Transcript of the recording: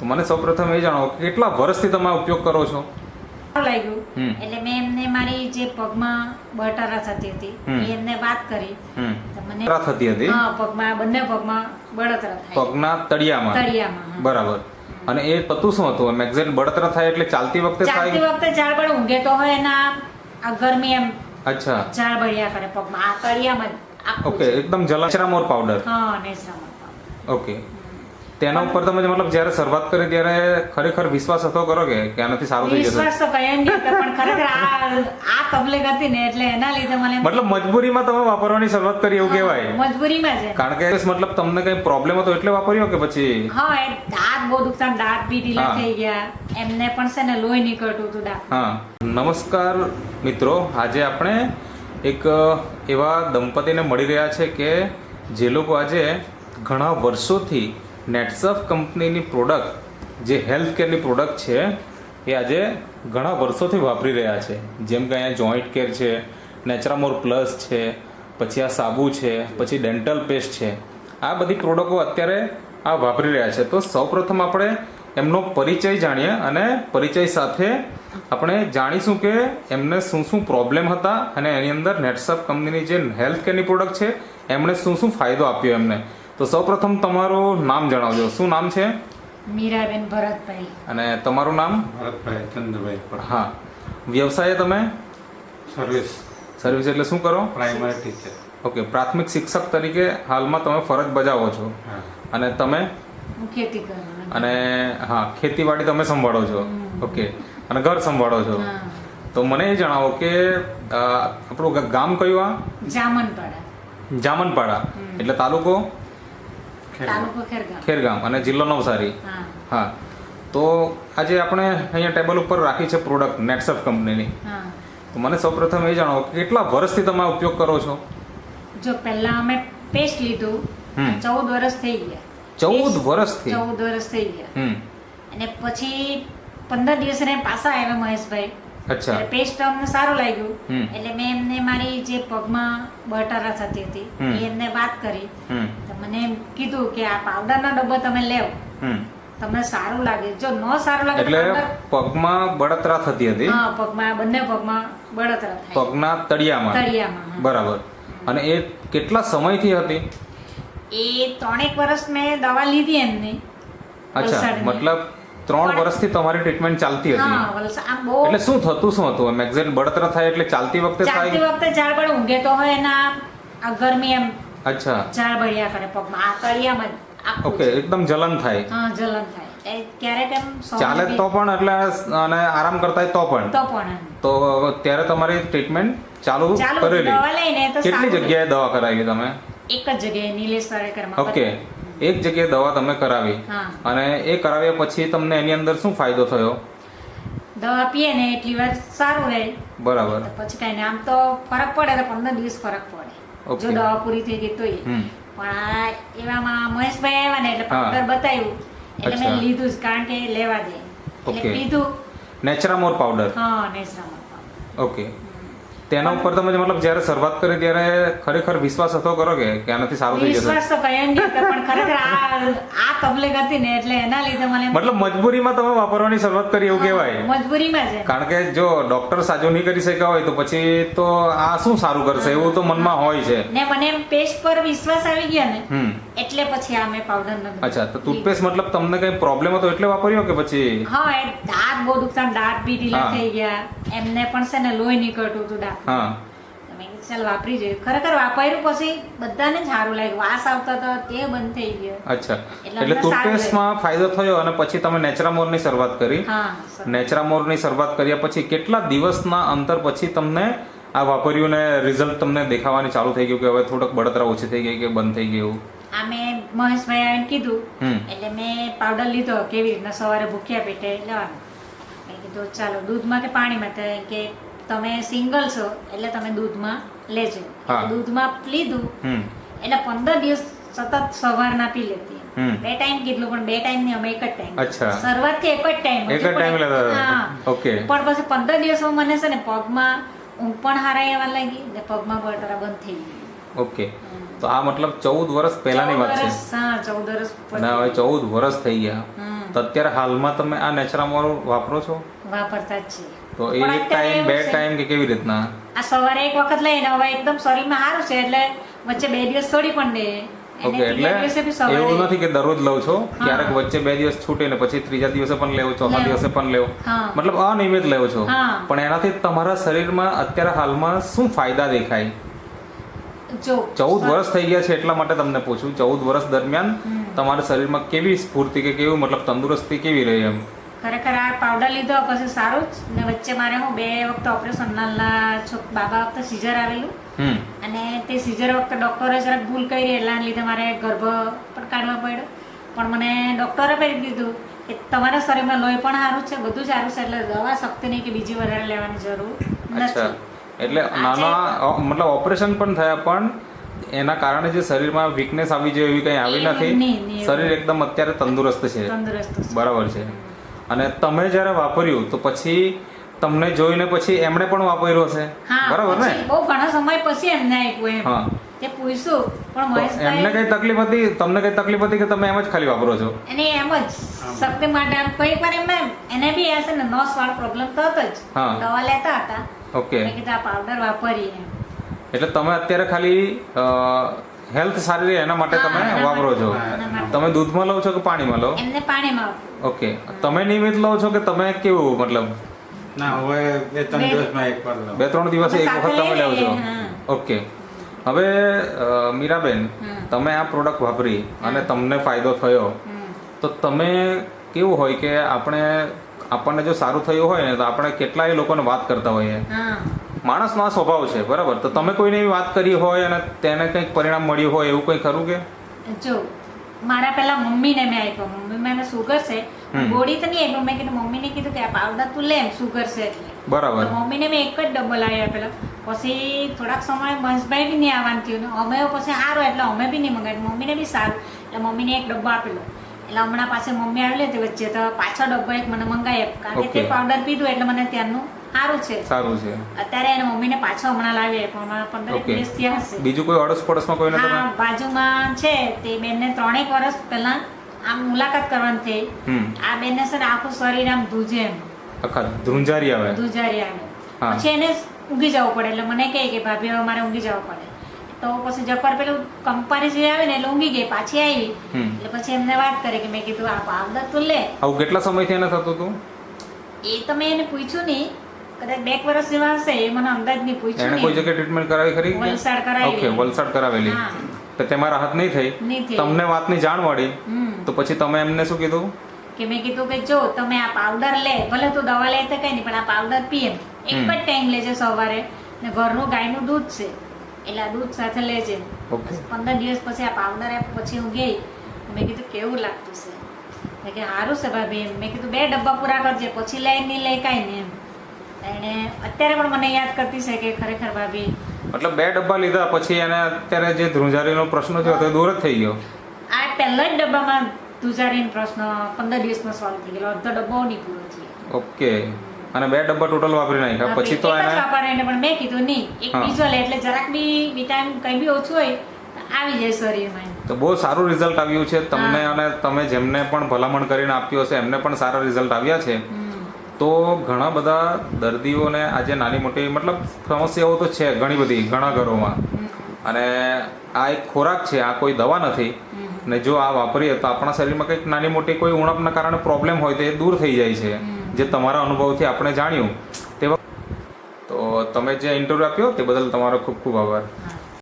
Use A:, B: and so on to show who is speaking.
A: તો મને સૌપ્રથમ એ જાણો કે કેટલા વર્ષથી તમે ઉપયોગ કરો છો?
B: લાગ્યું. એટલે મેં એમને મારી જે પગમાં બળતરા થતી હતી એમને વાત કરી. મને
A: થતી હતી?
B: હા પગમાં બંને પગમાં બળતરા થાય.
A: પગના તળિયામાં?
B: તળિયામાં
A: બરાબર. અને એ પતું શું હતું? એમ એક્ઝેક્ટ બળતરા થાય એટલે ચાલતી વખતે
B: ચાલતી વખતે ઝાડ પણ ઊંઘે તો હોય એના આ ગરમી એમ
A: અચ્છા.
B: ઝાડ બળ્યા કરે પગમાં. આ તળિયામાં
A: ઓકે. એકદમ જલાશરામોર પાવડર
B: હા નેસરામાં પાવડર.
A: ઓકે. તેના ઉપર તમે મતલબ જ્યારે શરૂઆત કરી ત્યારે ખરેખર વિશ્વાસ હતો કરો કે કે આનાથી સારું થઈ જશે?
B: વિશ્વાસ તો કઈ નહીં પણ ખરેખર આ આ તબલીગ હતી ને એટલે એના લીધે મને
A: મતલબ મજબૂરીમાં તમે વાપરવાની શરૂઆત કરી એવું કહેવાય.
B: મજબૂરીમાં છે
A: કારણ કે મતલબ તમને કઈ પ્રોબ્લેમ હતો એટલે વાપર્યો કે પછી?
B: હા દાંત બહુ દુખતા દાંત બી ઢીલા થઈ ગયા. એમને પણ છે ને લોહી નીકળતું હતું દાંત.
A: હા. નમસ્કાર મિત્રો. આજે આપણે એક એવા દંપતીને મળી રહ્યા છે કે જે લોકો આજે ઘણા વર્ષોથી નેટસફ કંપનીની પ્રોડક્ટ જે હેલ્થ કેરની પ્રોડક્ટ છે, એ આજે ઘણા વર્ષોથી વાપરી રહ્યા છે. જેમ કે અહીંયા જોઈન્ટ કેર છે નેચરામોર પ્લસ છે, પછી આ સાબુ છે, પછી ડેન્ટલ પેસ્ટ છે. આ બધી પ્રોડક્ટો અત્યારે આ વાપરી રહ્યા છે. તો સૌપ્રથમ આપણે એમનો પરિચય જાણીએ અને પરિચય સાથે આપણે જાણીશું કે એમને શું શું પ્રોબ્લેમ હતા અને એની અંદર નેટસપ કંપનીની જે હેલ્થ કેરની પ્રોડક્ટ છે, એમણે શું શું ફાયદો આપ્યો એમને. તો સૌપ્રથમ તમારું નામ જણાવજો. શું નામ છે?
B: મીરાબેન ભરતભાઈ.
A: અને તમારું નામ?
C: ભરતભાઈ ચંદ્રભાઈ
A: હા. વ્યવસાય તમે?
C: સર્વિસ
A: સર્વિસ એટલે શું કરો?
C: પ્રાઇમરી ટીચર
A: ઓકે પ્રાથમિક શિક્ષક તરીકે હાલમાં તમે ફરજ બજાવો છો. અને તમે?
B: ખેતી કરું
A: અને હા ખેતીવાડી તમે સંભાળો છો. ઓકે અને ઘર સંભાળો છો. તો મને એ જણાવો કે આપણું ગામ કયું આ?
B: જામનપાડા.
A: જામનપાડા. એટલે તાલુકો
B: તાલુકો? ખેરગામ.
A: અને જિલ્લો નવસારી.
B: હા.
A: તો આજે આપણે અહીંયા ટેબલ ઉપર રાખી છે પ્રોડક્ટ નેટસફ કંપનીની. તો મને સૌપ્રથમ એ જણાવો કે કેટલા વર્ષથી તમે ઉપયોગ કરો છો?
B: જો પહેલા અમે પેસ્ટ લીધું ચૌદ વર્ષ થઈ ગયા.
A: ચૌદ વર્ષથી
B: ચૌદ વર્ષ થઈ ગયા. અને પછી પંદર દિવસ ને પાછા આવ્યા મહેશભાઈ.
A: અચ્છા.
B: એટલે પેસ્ટ અમને સારું લાગ્યું. એટલે મેં એમને મારી જે પગમાં બટારા થતી હતી એ એમને વાત કરી. તો મને એમ કીધું કે આ પાવડરનો ડબ્બો તમે લેવ તમને સારું લાગે. જો ન સારું લાગે
A: એટલે પગમાં બળતરા થતી હતી?
B: હા પગમાં બંને પગમાં બળતરા થાય.
A: પગના તળિયામાં?
B: તળિયામાં
A: બરાબર. અને એ કેટલા સમયથી હતી?
B: એ ત્રણેક વર્ષ મેં દવા લીધી એમની
A: અચ્છા. મતલબ ત્રણ વર્ષથી તમારી ટ્રીટમેન્ટ ચાલતી હતી. એટલે શું થતું શું હતું? એમ એક્ઝેક્ટ બળતરા થાય એટલે ચાલતી વખતે
B: ચાલતી વખતે ઝાડ પણ ઊંઘે તો હોય એના ગરમી એમ.
A: અચ્છા.
B: ઝાડ બળ્યા કરે પગમાં. આ તળિયામાં
A: ઓકે એકદમ જલન થાય.
B: હા જલન થાય. ક્યારેક એમ
A: ચાલે તો પણ એટલે અને આરામ કરતા તો પણ.
B: તો પણ
A: તો ત્યારે તમારી ટ્રીટમેન્ટ ચાલુ કરેલી? કેટલી જગ્યાએ દવા કરાવી તમે?
B: એક જ જગ્યાએ નીલેશ વાડેકરમાં
A: ઓકે. એક જગ્યાએ દવા તમે કરાવી. અને એ કરાવ્યા પછી તમને એની અંદર શું ફાયદો થયો?
B: દવા પીએ ને એટલી વાર સારું રહે.
A: બરાબર.
B: પછી કઈ આમ તો ફરક પડે તો પંદર દિવસ ફરક પડે. જો દવા પૂરી થઈ ગઈ તોય. પણ આ એવામાં મહેશભાઈ આવ્યા ને એટલે
A: હા.
B: બતાવ્યું. એટલે મેં લીધું જ કારણ કે લેવા દે. એટલે. પીધું
A: નેચરામોર પાવડર
B: હા નેસરામાં
A: ઓકે. તેના ઉપર તમે મતલબ જ્યારે શરૂઆત કરી ત્યારે ખરેખર વિશ્વાસ હતો કરો કે આનાથી સારું થઈ જશે?
B: વિશ્વાસ તો કયો નહીં પણ ખરેખર આ આ તબલીગ હતી ને એટલે એના લીધે મને
A: મતલબ મજબૂરીમાં તમે વાપરવાની શરૂઆત કરી એવું કહેવાય.
B: મજબૂરીમાં છે
A: કારણ કે જો ડોક્ટર સાજો નહીં કરી શક્યા હોય તો પછી તો આ શું સારું કરશે? એવું તો મનમાં હોય છે.
B: ને મને એમ પેસ્ટ પર વિશ્વાસ આવી ગયો ને એટલે પછી આ મેં પાવડર ન
A: અચ્છા તો ટૂથપેસ્ટ મતલબ તમને કઈ પ્રોબ્લેમ હતો એટલે વાપર્યો કે પછી?
B: હા દાંત બહુ દુખતા દાંત બી ઢીલા થઈ ગયા. એમને પણ છે ને લોહી નીકળતું હતું દાંત.
A: હા.
B: મેં ચાલ વાપરી જોઈએ. ખરેખર વાપર્યું પછી બધાને સારું લાગ્યું. વાસ આવતો હતો તે બંધ થઈ ગયો.
A: અચ્છા.
B: એટલે
A: ટૂથપેસ્ટમાં ફાયદો થયો અને પછી તમે નેચરામોરની શરૂઆત કરી. નેચરામોરની શરૂઆત. કર્યા પછી કેટલા દિવસના અંતર પછી તમને આ વાપર્યું ને રિઝલ્ટ તમને દેખાવાની ચાલુ થઈ ગયું કે હવે થોડોક બળતરા ઓછી થઈ ગઈ કે બંધ થઈ ગયું?
B: આ મેં મહેશભાઈ એમ કીધું. એટલે મેં પાવડર લીધો કેવી રીતના સવારે ભૂખ્યા પેટે લેવાનું. કીધું ચાલો દૂધમાં કે પાણીમાં? તો કે તમે સિંગલ છો એટલે તમે દૂધમાં લેજો. દૂધમાં લીધું એટલે પંદર દિવસ સતત સવારના પી લેતી બે ટાઈમ કીધું પણ બે ટાઈમ નહીં અમે એક જ ટાઈમ શરૂઆતથી એક જ ટાઈમ
A: એક જ ટાઈમ લેતા ઓકે.
B: પણ પછી પંદર દિવસમાં મને છે ને પગમાં ઊંઘ પણ હારાઈ આવવા લાગી ને પગમાં બળતરા બંધ થઈ ગઈ.
A: ઓકે. તો આ મતલબ ચૌદ વર્ષ પહેલાની વાત છે.
B: હા ચૌદ વર્ષ
A: ના હવે ચૌદ વર્ષ થઈ ગયા. તો અત્યારે હાલમાં તમે આ નેચરામોલ વાપરો છો?
B: વાપરતા જ છીએ.
A: તો એ એક ટાઈમ બે ટાઈમ કે કેવી રીતના?
B: આ સવારે એક વખત લઈને હવે એકદમ શરીરમાં સારું છે એટલે વચ્ચે બે દિવસ છોડી પણ દે.
A: ઓકે એટલે એવું નથી કે દરરોજ લઉં છો. ક્યારેક વચ્ચે બે દિવસ છૂટે ને પછી ત્રીજા દિવસે પણ લેવો ચોથા દિવસે પણ લેવો. મતલબ અનિયમિત લેવો છો. પણ એનાથી તમારા શરીરમાં અત્યારે હાલમાં શું ફાયદા દેખાય? ચૌદ વર્ષ થઈ ગયા છે એટલા માટે તમને પૂછું. ચૌદ વર્ષ દરમિયાન. તમારા શરીરમાં કેવી સ્ફૂર્તિ કે કેવું મતલબ તંદુરસ્તી કેવી રહી એમ?
B: ખરેખર આ પાવડર લીધો પછી સારું જ. ને વચ્ચે મારે હું બે વખત ઓપરેશન નાના છોક બાબા વખતે સીઝર આવેલું. અને તે સીઝર વખતે ડૉક્ટરે જરાક ભૂલ કરી એટલા લીધે મારે ગર્ભ પણ કાઢવા પડ્યો. પણ મને ડૉક્ટરે કહી દીધું કે તમારા શરીરમાં લોહી પણ સારું છે બધું સારું છે એટલે દવા શક્તિ નહીં કે બીજી વધારે લેવાની જરૂર નથી.
A: એટલે નાના મતલબ ઓપરેશન પણ થયા પણ એના કારણે જે શરીરમાં વીકનેસ આવી જાય એવી કંઈ આવી નથી. શરીર એકદમ અત્યારે તંદુરસ્ત છે.
B: તંદુરસ્ત
A: બરાબર છે. અને તમે જ્યારે વાપર્યું તો પછી તમને જોઈને પછી એમણે પણ વાપર્યું હશે? બરાબર ને?
B: બહુ ઘણા સમય પછી એમને આપ્યું એમ.
A: હા.
B: તે પૂછ્યું પણ મહેશભાઈ
A: એમને કઈ તકલીફ હતી? તમને કઈ તકલીફ હતી કે તમે એમ જ ખાલી વાપરો છો?
B: એને એમ જ શક્તિ માટે આમ કઈ પણ એમ એને બી હશે ને નોસ વાળો પ્રોબ્લેમ તો હતો જ.
A: હા.
B: દવા લેતા હતા.
A: ઓકે.
B: મેં કીધું આ પાવડર વાપરીએ.
A: એટલે તમે અત્યારે ખાલી હેલ્થ સારી રહે એના માટે તમે વાપરો છો. તમે દૂધમાં લો છો કે પાણીમાં લો
B: એમને પાણીમાં
A: ઓકે. તમે નિયમિત લો છો કે તમે કેવું મતલબ?
C: ના હવે બે ત્રણ દિવસમાં એક વાર લો
A: બે ત્રણ દિવસે એક વખત તમે લેવો છો ઓકે. હવે મીરાબેન તમે આ પ્રોડક્ટ વાપરી અને તમને ફાયદો થયો. તો તમે કેવું હોય કે આપણે આપણને જો સારું થયું હોય ને તો આપણે કેટલાય લોકોને વાત કરતા હોઈએ.
B: હા.
A: માણસનો આ સ્વભાવ છે બરાબર? તો તમે કોઈને એવી વાત કરી હોય અને તેને કંઈક પરિણામ મળ્યું હોય એવું કંઈ ખરું કે?
B: જો મારા પેલા મમ્મીને મેં આપ્યો. મમ્મી મને સુગર છે. ગોળી તો નહીં આપ્યો. મેં કીધું મમ્મીને કીધું કે આ પાવડર તું લે સુગર છે એટલે.
A: બરાબર.
B: મમ્મીને મેં એક જ ડબલ આવ્યા પેલા. પછી થોડાક સમય બંશભાઈ બી નહીં આવવાનું થયું અમે પછી સારું એટલે અમે બી નહીં મંગાવ્યું. મમ્મીને બી સારું. એટલે મમ્મીને એક ડબ્બો આપેલો. એટલે હમણાં પાસે મમ્મી આવેલી હતી વચ્ચે તો પાછો ડબ્બો એક મને મંગાવી કારણ કે તે પાવડર પીધું એટલે મને ત્યારનું સારું છે.
A: સારું છે.
B: અત્યારે એને મમ્મીને પાછો હમણાં લાવીએ પણ પંદર દિવસ થયા હશે.
A: બીજું કોઈ અડોસ પડોશમાં કોઈને
B: હા બાજુમાં છે તે બેનને ત્રણેક વર્ષ પહેલા આમ મુલાકાત કરવાની થઈ. આ બેનને છે ને આખું શરીર આમ ધ્રુજે એમ.
A: આખા ધ્રુંજારી આવે.
B: ધ્રુજારી આવે. પછી એને ઊંઘી જવું પડે. એટલે મને કહે કે ભાભી હવે મારે ઊંઘી જવું પડે. તો પછી જપર પેલું કંપની જે આવે ને એટલે ઊંઘી ગઈ પાછી આવી. એટલે પછી એમને વાત કરી કે મેં કીધું આ પાવડર તું લે.
A: આવું કેટલા સમયથી એને થતું હતું?
B: એ તો મેં એને પૂછ્યું નહીં. કદાચ બે વર્ષ જેવા હશે એ મને અંદાજ નહીં પૂછ્યું
A: એને કોઈ જગ્યાએ ટ્રીટમેન્ટ કરાવી ખરી?
B: વલસાડ કરાવી.
A: ઓકે વલસાડ કરાવેલી. તો તેમાં રાહત નહીં થઈ. તમને વાતની જાણ મળી. તો પછી તમે એમને શું કીધું?
B: કે મેં કીધું કે જો તમે આ પાવડર લે ભલે તું દવા લે તો કઈ નહીં પણ આ પાવડર પી એમ. એક. જ ટાઈમ લેજે સવારે. ને ઘરનું ગાયનું દૂધ છે. એટલે આ દૂધ સાથે લેજે
A: ઓકે
B: પંદર દિવસ પછી આ પાવડર પછી હું ગઈ. મેં કીધું કેવું લાગતું છે? મેં કે સારું છે ભાભી. એમ મેં કીધું બે ડબ્બા પૂરા કરજે પછી લઈ નહીં લઈ કાંઈ નહીં. એમ એને અત્યારે પણ મને યાદ કરતી છે કે ખરેખર ભાભી.
A: મતલબ બે ડબ્બા લીધા પછી એને અત્યારે જે ધ્રુજારીનો પ્રશ્ન થયો તે દૂર જ થઈ ગયો.
B: આ પહેલા જ ડબ્બામાં ધ્રુજારીનો પ્રશ્ન પંદર દિવસમાં સોલ્વ થઈ ગયો અડધો ડબ્બો નહીં પૂરો થયો.
A: ઓકે. અને બે ડબ્બા ટોટલ વાપરી નાખ્યા. પછી તો એને
B: વાપરે એને પણ મેં કીધું નહીં. એક બીજો લે એટલે જરાક બી વિટામિન કંઈ બી ઓછું હોય આવી જાય શરીરમાં
A: તો બહુ સારું રિઝલ્ટ આવ્યું છે. તમને અને તમે જેમને પણ ભલામણ કરીને આપ્યું હશે એમને પણ સારા રિઝલ્ટ આવ્યા છે. તો ઘણા બધા દર્દીઓને આજે નાની મોટી, મતલબ સમસ્યાઓ તો છે ઘણી બધી, ઘણા ઘરોમાં. અને આ એક ખોરાક છે, આ કોઈ દવા નથી. ને જો આ વાપરીએ તો આપણા શરીરમાં કંઈક નાની મોટી કોઈ ઉણપના કારણે પ્રોબ્લેમ હોય તો એ દૂર થઈ જાય છે, જે તમારા અનુભવથી આપણે જાણ્યું. તેવા તો તમે જે ઇન્ટરવ્યૂ આપ્યો તે બદલ તમારો ખૂબ ખૂબ આભાર.